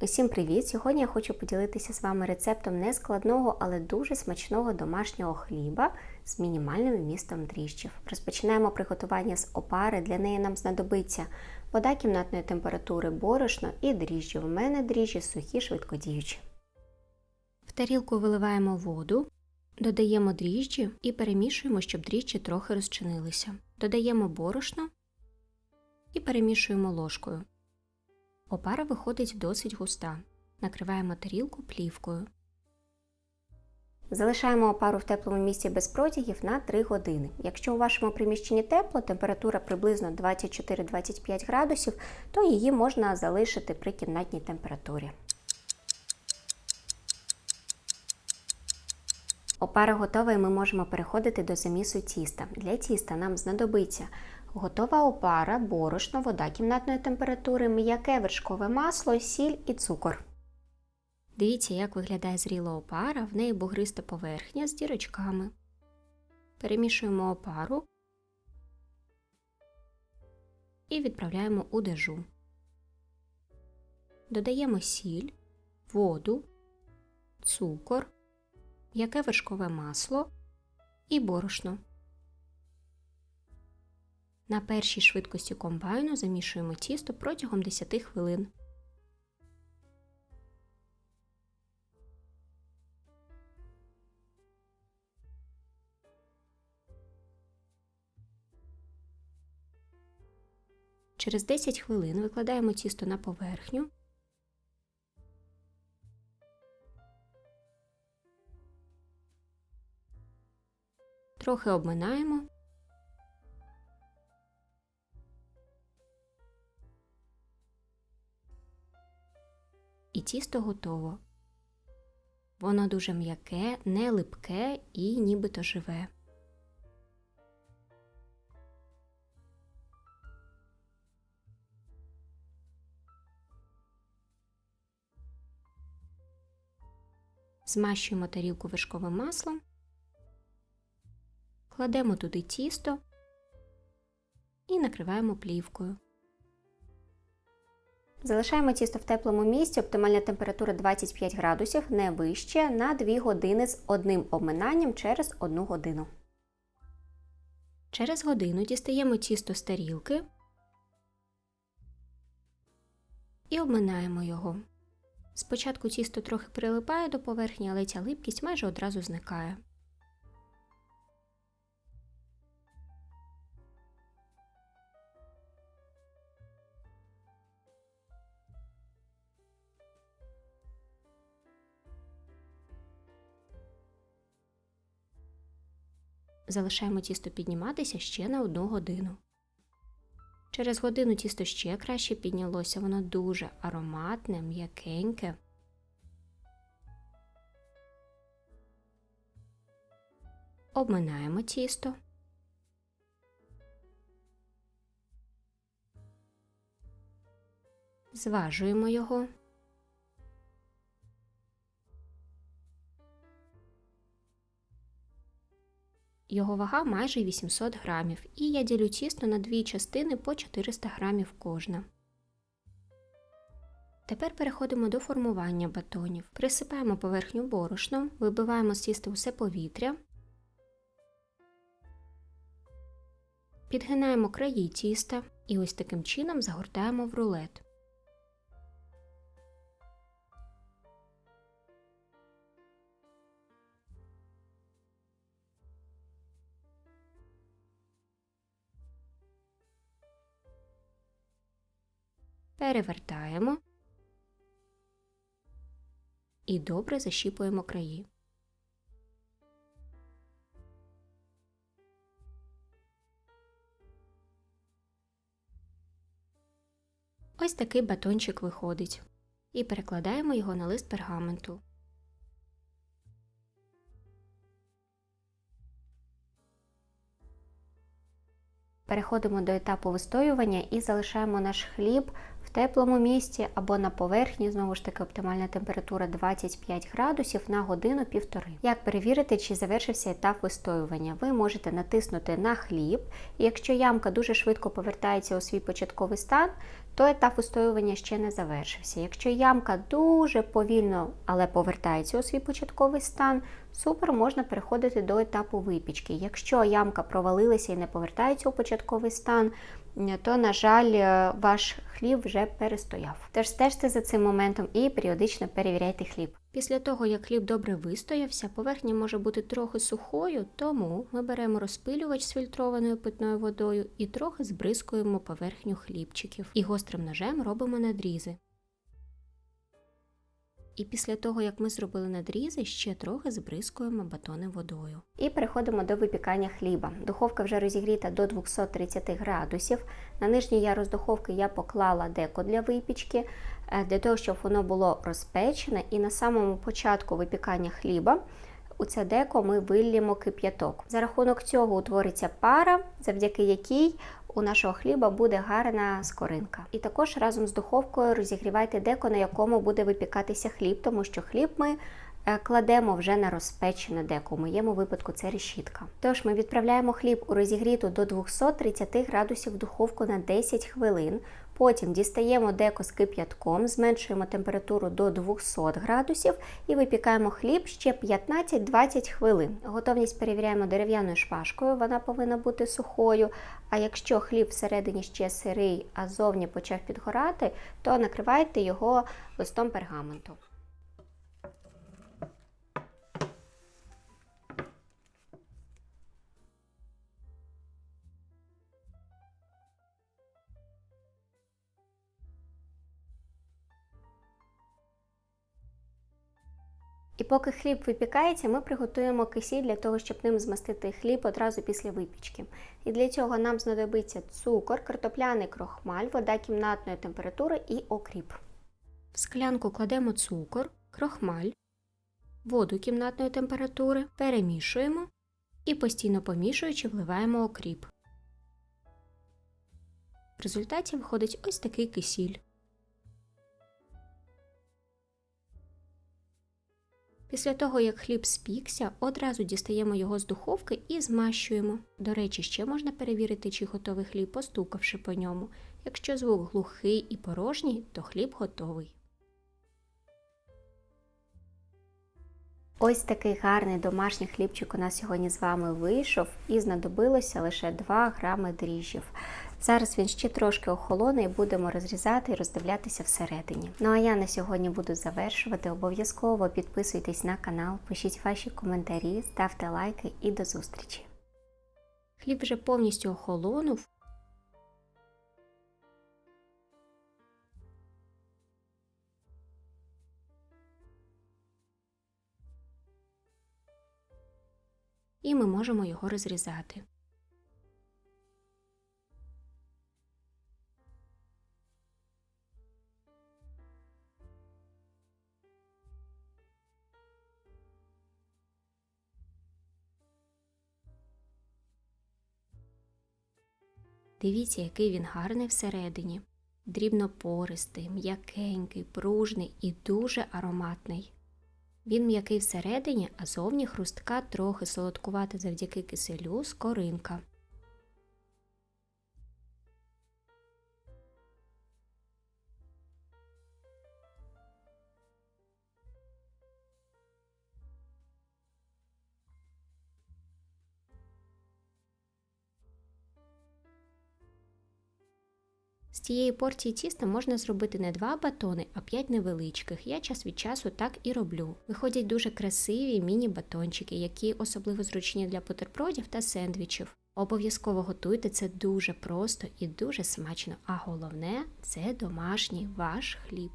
Усім привіт! Сьогодні я хочу поділитися з вами рецептом нескладного, але дуже смачного домашнього хліба з мінімальним вмістом дріжджів. Розпочинаємо приготування з опари. Для неї нам знадобиться вода кімнатної температури, борошно і дріжджі. У мене дріжджі сухі, швидкодіючі. В тарілку виливаємо воду, додаємо дріжджі і перемішуємо, щоб дріжджі трохи розчинилися. Додаємо борошно і перемішуємо ложкою. Опара виходить досить густа. Накриваємо тарілку плівкою. Залишаємо опару в теплому місці без протягів на 3 години. Якщо у вашому приміщенні тепло, температура приблизно 24-25 градусів, то її можна залишити при кімнатній температурі. Опара готова і ми можемо переходити до замісу тіста. Для тіста нам знадобиться готова опара, борошно, вода кімнатної температури, м'яке вершкове масло, сіль і цукор. Дивіться, як виглядає зріла опара, в неї бугриста поверхня з дірочками. Перемішуємо опару і відправляємо у дежу. Додаємо сіль, воду, цукор м'яке вершкове масло і борошно. На першій швидкості комбайну замішуємо тісто протягом 10 хвилин. Через 10 хвилин викладаємо тісто на поверхню трохи обминаємо. Тісто готово. Воно дуже м'яке, не липке і нібито живе. Змащуємо тарілку вершковим маслом кладемо туди тісто і накриваємо плівкою. Залишаємо тісто в теплому місці, оптимальна температура 25 градусів, не вище, на 2 години з одним обминанням через 1 годину. Через годину дістаємо тісто з тарілки і обминаємо його. Спочатку тісто трохи прилипає до поверхні, але ця липкість майже одразу зникає. Залишаємо тісто підніматися ще на одну годину. Через годину тісто ще краще піднялося, воно дуже ароматне, м'якеньке. Обминаємо тісто. Зважуємо його. Його вага майже 800 грамів, і я ділю тісто на дві частини по 400 грамів кожна. Тепер переходимо до формування батонів. Присипаємо поверхню борошном, вибиваємо з тіста усе повітря, підгинаємо краї тіста і ось таким чином загортаємо в рулет. Перевертаємо і добре защіпуємо краї. Ось такий батончик виходить. І перекладаємо його на лист пергаменту. Переходимо до етапу вистоювання і залишаємо наш хліб в теплому місці або на поверхні, знову ж таки, оптимальна температура 25 градусів на годину-півтори. Як перевірити, чи завершився етап вистоювання? Ви можете натиснути на хліб, і якщо ямка дуже швидко повертається у свій початковий стан, то етап устоювання ще не завершився. Якщо ямка дуже повільно, але повертається у свій початковий стан, супер можна переходити до етапу випічки. Якщо ямка провалилася і не повертається у початковий стан, то, на жаль, е, ваш хліб вже перестояв. Теж стежте за цим моментом і періодично перевіряйте хліб. Після того, як хліб добре вистоявся, поверхня може бути трохи сухою, тому ми беремо розпилювач з фільтрованою питною водою і трохи збризкуємо поверхню хлібчиків. І гострим ножем робимо надрізи. І після того, як ми зробили надрізи, ще трохи збризкуємо батони водою. І переходимо до випікання хліба. Духовка вже розігріта до 230 градусів. На нижній ярус духовки я поклала деко для випічки, е, для того, щоб воно було розпечене. І на самому початку випікання хліба у це деко ми виллємо кип'яток. За рахунок цього утвориться пара, завдяки якій у нашого хліба буде гарна скоринка. І також разом з духовкою розігрівайте деко, на якому буде випікатися хліб, тому що хліб ми кладемо вже на розпечене деко. У моєму випадку це решітка. Тож ми відправляємо хліб у розігріту до 230 градусів духовку на 10 хвилин. Потім дістаємо деко з кип'ятком, зменшуємо температуру до 200 градусів і випікаємо хліб ще 15-20 хвилин. Готовність перевіряємо дерев'яною шпажкою, вона повинна бути сухою. А якщо хліб всередині ще сирий, а зовні почав підгорати, то накривайте його листом пергаменту. І поки хліб випікається, ми приготуємо кисіль для того, щоб ним змастити хліб одразу після випічки. І для цього нам знадобиться цукор, картопляний крохмаль, вода кімнатної температури і окріп. В склянку кладемо цукор, крохмаль, воду кімнатної температури, перемішуємо і постійно помішуючи вливаємо окріп. В результаті виходить ось такий кисіль. Після того, як хліб спікся, одразу дістаємо його з духовки і змащуємо. До речі, ще можна перевірити, чи готовий хліб, постукавши по ньому. Якщо звук глухий і порожній, то хліб готовий. Ось такий гарний домашній хлібчик у нас сьогодні з вами вийшов і знадобилося лише 2 грами дріжджів. Зараз він ще трошки охолоне будемо розрізати і роздивлятися всередині. Ну а я на сьогодні буду завершувати. Обов'язково підписуйтесь на канал, пишіть ваші коментарі, ставте лайки і до зустрічі. Хліб вже повністю охолонув. І ми можемо його розрізати. Дивіться, який він гарний всередині. Дрібнопористий, м'якенький, пружний і дуже ароматний. Він м'який всередині, а зовні хрустка трохи солодкувата завдяки киселю скоринка. З цієї порції тіста можна зробити не два батони, а п'ять невеличких. Я час від часу так і роблю. Виходять дуже красиві міні-батончики, які особливо зручні для бутербродів та сендвічів. Обов'язково готуйте це дуже просто і дуже смачно, а головне це домашній ваш хліб.